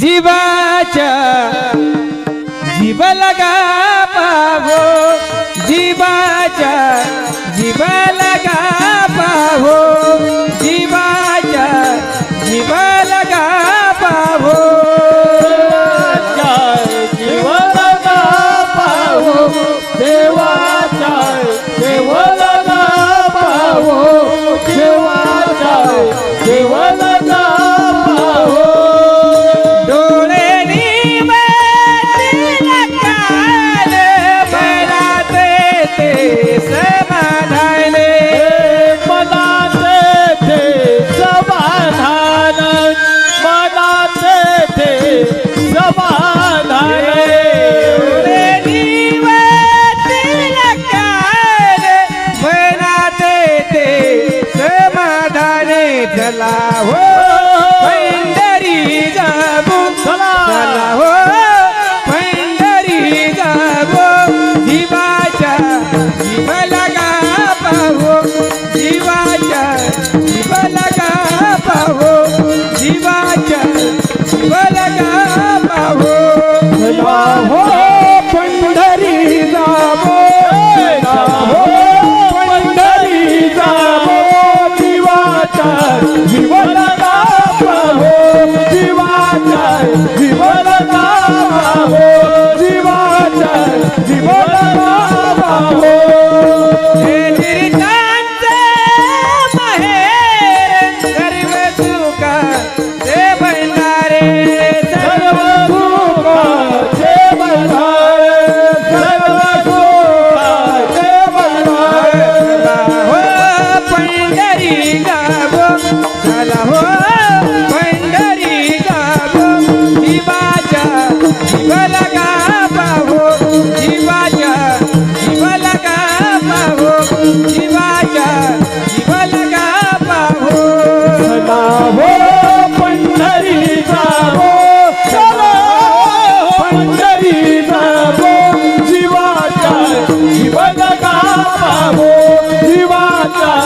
जीवाचा जीव लगा पाव जीवाचा जीव लगा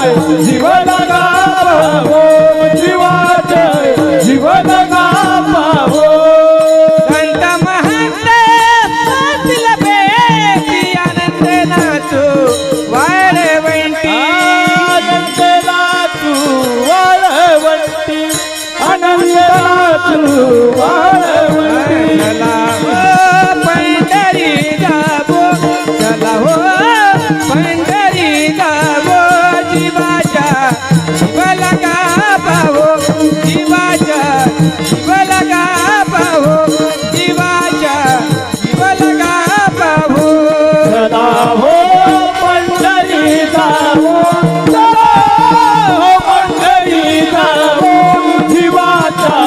जीवन गाव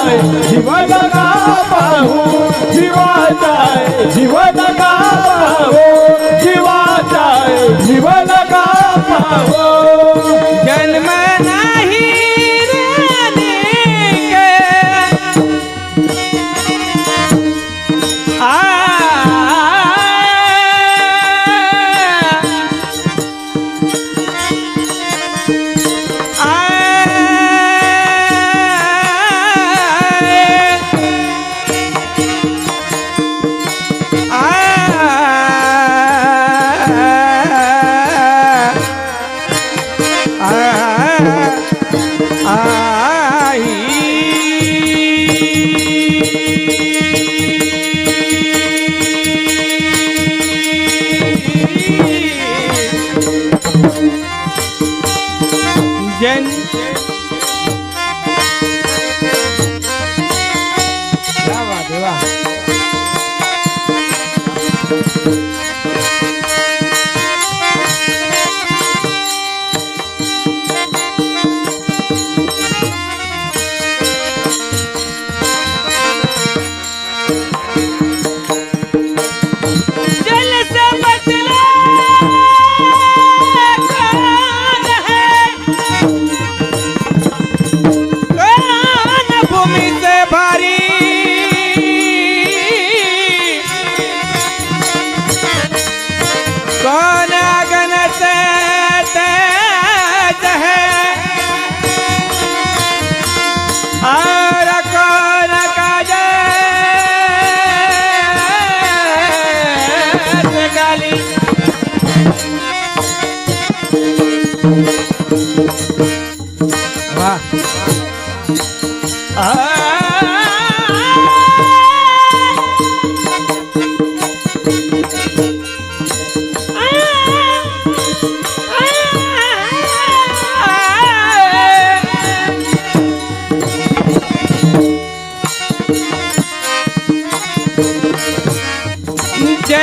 जाय जीवन का पाहू जीवा जाय जीवन का पाहू जीवा जाय जीवन का पाहू जन्म नाही रे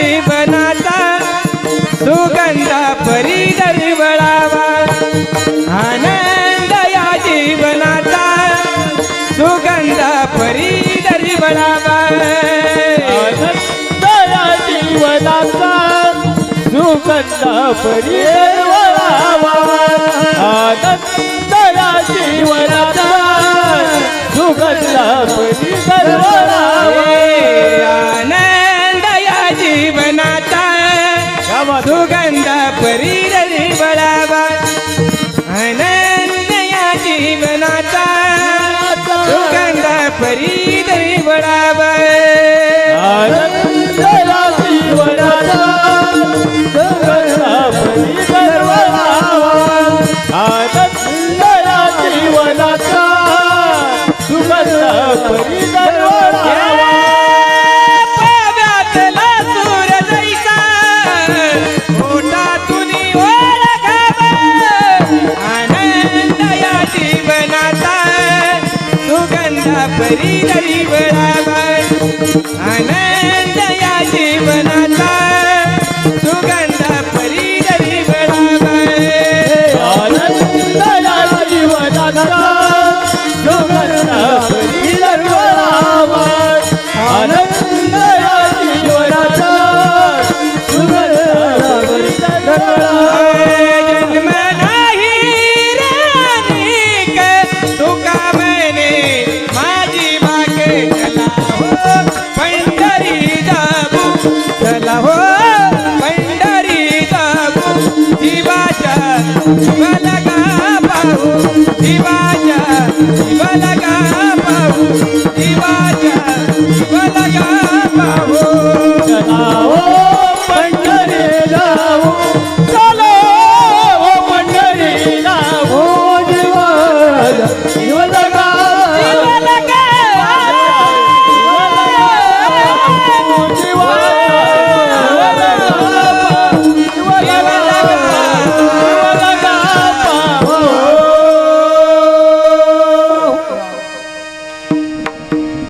जीवनाचा सुगंध परी दरवळावा आनंद या जीवनाचा सुगंध परी दरवळावा आनंद या जीवनाचा सुगंध परिवळावा आनंद या जीवनाचा सुगंध परिवळावा आनंद सुगंध परी सुगंध परी दरीवळावा आनंद या जीवनाचा सुगंधा